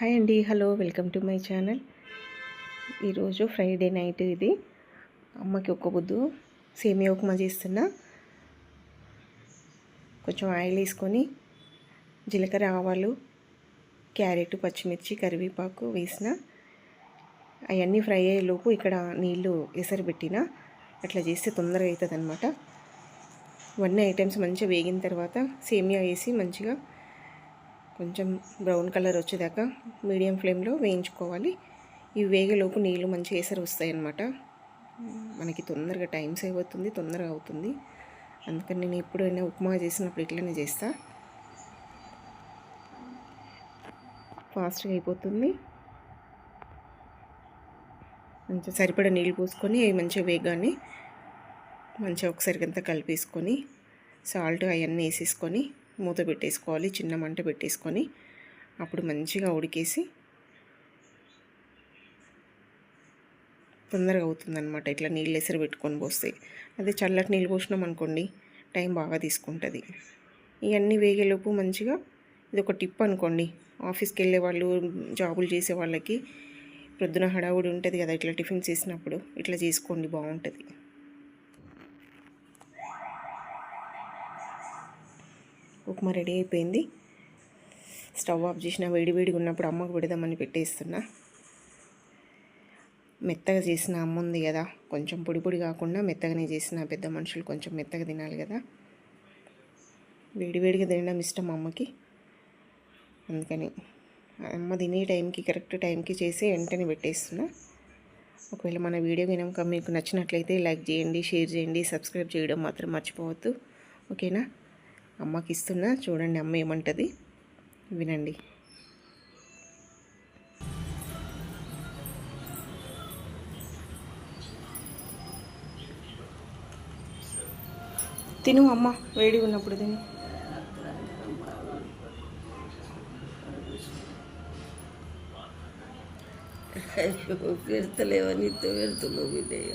Hi అండి hello welcome to my channel. ఈరోజు Friday night ఇది. అమ్మకి ఒక్క బుద్దు సేమియా ఉప్మా చేస్తున్నా. కొంచెం ఆయిల్ వేసుకొని జీలకర్ర ఆవాలు క్యారెట్ పచ్చిమిర్చి కరివేపాకు వేసిన. అవన్నీ ఫ్రై అయ్యేలోపు ఇక్కడ నీళ్ళు ఎసరు పెట్టిన. అట్లా చేస్తే తొందరగా అవుతుంది అనమాట ఇవన్నీ ఐటమ్స్ మంచిగా వేగిన తర్వాత సేమియా వేసి మంచిగా కొంచెం బ్రౌన్ కలర్ వచ్చేదాకా మీడియం ఫ్లేమ్లో వేయించుకోవాలి. ఇవి వేగేలోపు నీళ్ళు మంచి ఎసరు వస్తాయి అన్నమాట మనకి తొందరగా టైం సేవ్ అవుతుంది తొందరగా అవుతుంది. అందుకని నేను ఎప్పుడైనా ఉప్మా చేసినప్పుడు ఇట్లనే చేస్తా. ఫాస్ట్గా అయిపోతుంది. మంచిగా సరిపడా నీళ్ళు పోసుకొని అవి మంచిగా వేగాన్ని మంచిగా ఒకసారి అంతా కలిపేసుకొని సాల్ట్ అవన్నీ వేసేసుకొని మూత పెట్టేసుకోవాలి చిన్న మంట పెట్టేసుకొని అప్పుడు మంచిగా ఉడికేసి తొందరగా అవుతుందన్నమాట. ఇట్లా నీళ్ళు ఎసరు పెట్టుకొని పోస్తే. అదే చల్లటి నీళ్ళు పోసినాం అనుకోండి టైం బాగా తీసుకుంటుంది. ఇవన్నీ వేగేలోపు మంచిగా ఇది ఒక టిప్ అనుకోండి. ఆఫీస్కి వెళ్ళే వాళ్ళు జాబులు చేసే వాళ్ళకి ప్రొద్దున హడావుడి ఉంటుంది కదా ఇట్లా టిఫిన్ చేసినప్పుడు. ఇట్లా చేసుకోండి బాగుంటుంది. ఉప్మా రెడీ అయిపోయింది. స్టవ్ ఆఫ్ చేసిన వేడి వేడిగా ఉన్నప్పుడు అమ్మకు పెడదామని పెట్టేస్తున్నా. మెత్తగా చేసిన అమ్మ ఉంది కదా కొంచెం పొడి పొడి కాకుండా మెత్తగానే చేసిన పెద్ద మనుషులు కొంచెం మెత్తగా తినాలి కదా. వేడివేడిగా తినడం ఇష్టం అమ్మకి. అందుకని అమ్మ తినే టైంకి కరెక్ట్ టైంకి చేసి వెంటనే పెట్టేస్తున్నా. ఒకవేళ మన వీడియో కనుక మీకు నచ్చినట్లయితే లైక్ చేయండి షేర్ చేయండి సబ్స్క్రైబ్ చేయడం మాత్రం మర్చిపోవద్దు. ఓకేనా? అమ్మకి ఇస్తున్నా. చూడండి అమ్మ ఏమంటుంది. వినండి. తిను అమ్మ వేడిగా ఉన్నప్పుడు తిను. పెడతలేవని పెడుతున్నావు వినయ్య.